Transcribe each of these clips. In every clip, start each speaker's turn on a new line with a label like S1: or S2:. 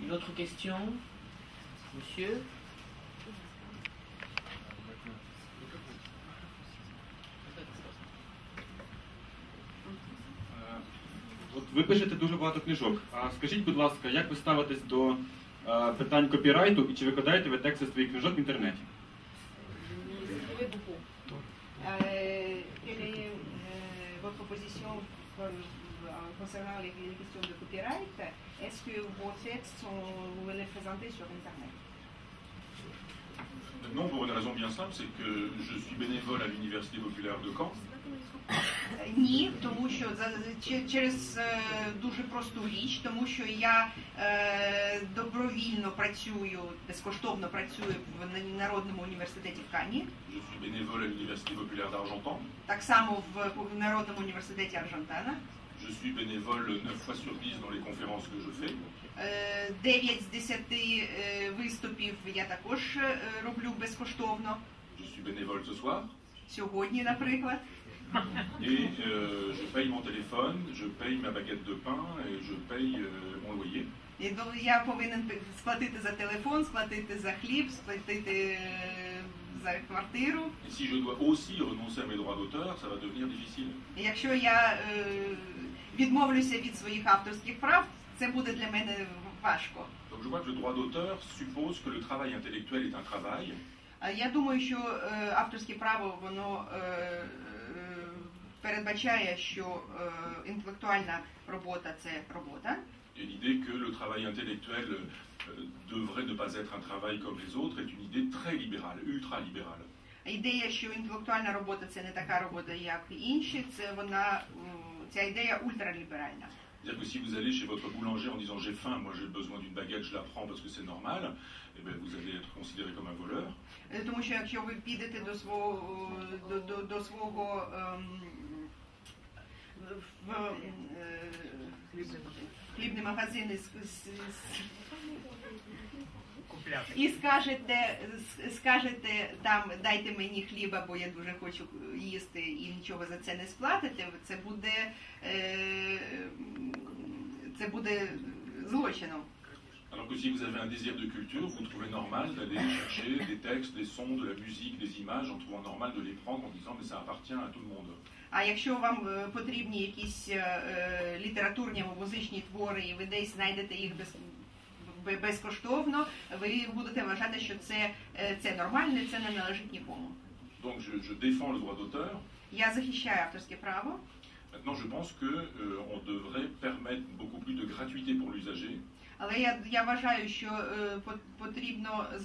S1: Une autre question Monsieur
S2: Е, От ви пишете дуже багато книжок. А скажіть, будь ласка, як ви ставитесь до е, питань копірайту і чи викладаєте ви тексти своїх книжок в інтернеті?
S3: Oui, en- concernant les, questions de copyright Est-ce que vos textes sont, les présentez sur Internet?
S4: Non, pour une raison bien simple, c'est que je suis bénévole à l'Université populaire de Caen.
S3: Е, Ні, тому що за- через е, дуже просту річ, тому що я е, добровільно працюю, безкоштовно працюю в Народному університеті в Кані, так само в Народному університеті Аржантана.
S4: Je suis bénévole 9 fois sur 10 dans les conférences que je fais.
S3: Е, 9 з 10 е, виступів я також е, роблю безкоштовно.
S4: Je suis bénévole ce soir.
S3: Сьогодні, наприклад.
S4: Et euh, je paye mon téléphone, je paye ma baguette de pain et je paye euh, mon loyer.
S3: І я повинен сплатити за телефон, сплатити за хліб, сплатити е, за квартиру.
S4: Et si je dois aussi renoncer à mes droits d'auteur, ça va devenir difficile.
S3: І Якщо я е, відмовлюся від своїх авторських прав, це буде для мене важко.
S4: Donc je vois que le droit d'auteur suppose que le travail intellectuel est un travail
S3: А Я думаю, що е, авторське право воно е, е, передбачає, що е, інтелектуальна робота це робота.
S4: Et l'idée que le travail intellectuel euh, devrait ne pas être un travail comme les autres est une idée très libérale, ultra-libérale.
S3: Ідея, що інтелектуальна робота це не така робота, як інші, це вона ця ідея ультраліберальна.
S4: C'est-à-dire que si vous allez chez votre boulanger en disant j'ai faim, moi j'ai besoin d'une baguette, je la prends parce que c'est normal, eh ben, vous allez être considéré comme un voleur.
S3: Е, Тому що якщо ви підете до свого до, до, до свого ем, в е, хлібний магазин і, с- с- с- і скажете, скажете там дайте мені хліба, бо я дуже хочу їсти і нічого за це не сплатите, це буде е, це буде злочином.
S4: Alors que si vous avez un désir de culture, vous trouvez normal d'aller chercher des textes, des sons, de la musique, des images, en trouvant normal de les prendre en disant mais ça appartient à tout le monde.
S3: А якщо вам е, потрібні якісь е, е, літературні або музичні твори, і ви десь знайдете їх без, бе- безкоштовно, ви будете вважати, що це, е, це нормально, і це не належить нікому.
S4: Donc je, je défends le droit d'auteur.
S3: Я захищаю авторське право,
S4: Maintenant, je pense que euh, on devrait permettre beaucoup plus de gratuité pour l'usager.
S3: Але я, я вважаю, що е, по- потрібно е,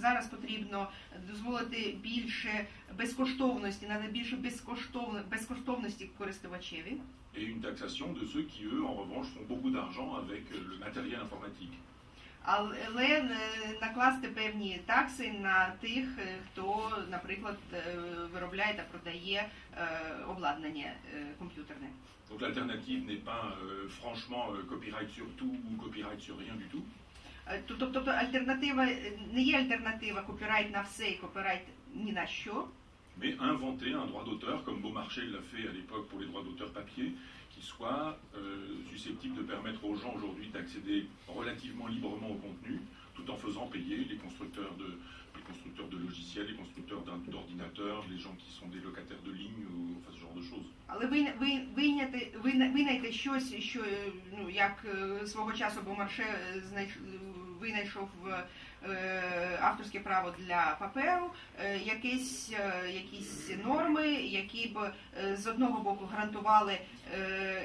S3: зараз потрібно дозволити більше безкоштовності, надо більше безкоштовно, безкоштовності користувачеві.
S4: Et une taxation de ceux qui, eux, en revanche, font beaucoup d'argent avec euh, le matériel informatique.
S3: Але е, накласти певні такси на тих, е, хто, наприклад, е, виробляє та продає е, обладнання е, комп'ютерне.
S4: Donc l'alternative n'est pas euh, franchement euh, copyright sur tout ou copyright sur rien du tout.
S3: Е, то- Тобто альтернатива е, не є альтернатива копірайт на все і копірайт ні на що.
S4: mais inventer un droit d'auteur, comme Beaumarchais l'a fait à l'époque pour les droits d'auteur papier, qui soit euh, susceptible de permettre aux gens aujourd'hui d'accéder relativement librement au contenu, tout en faisant payer les constructeurs de, les constructeurs de logiciels, les constructeurs d'in- d'ordinateurs, les gens qui sont des locataires de ligne, ou enfin ce genre de choses.
S3: Але ви, ви, вийняти, ви, винайти щось, що е, ну, як е, свого часу Бомарше е, знайш, Винайшов е, авторське право для паперу, е, якісь, е, якісь норми, які б е, з одного боку гарантували е,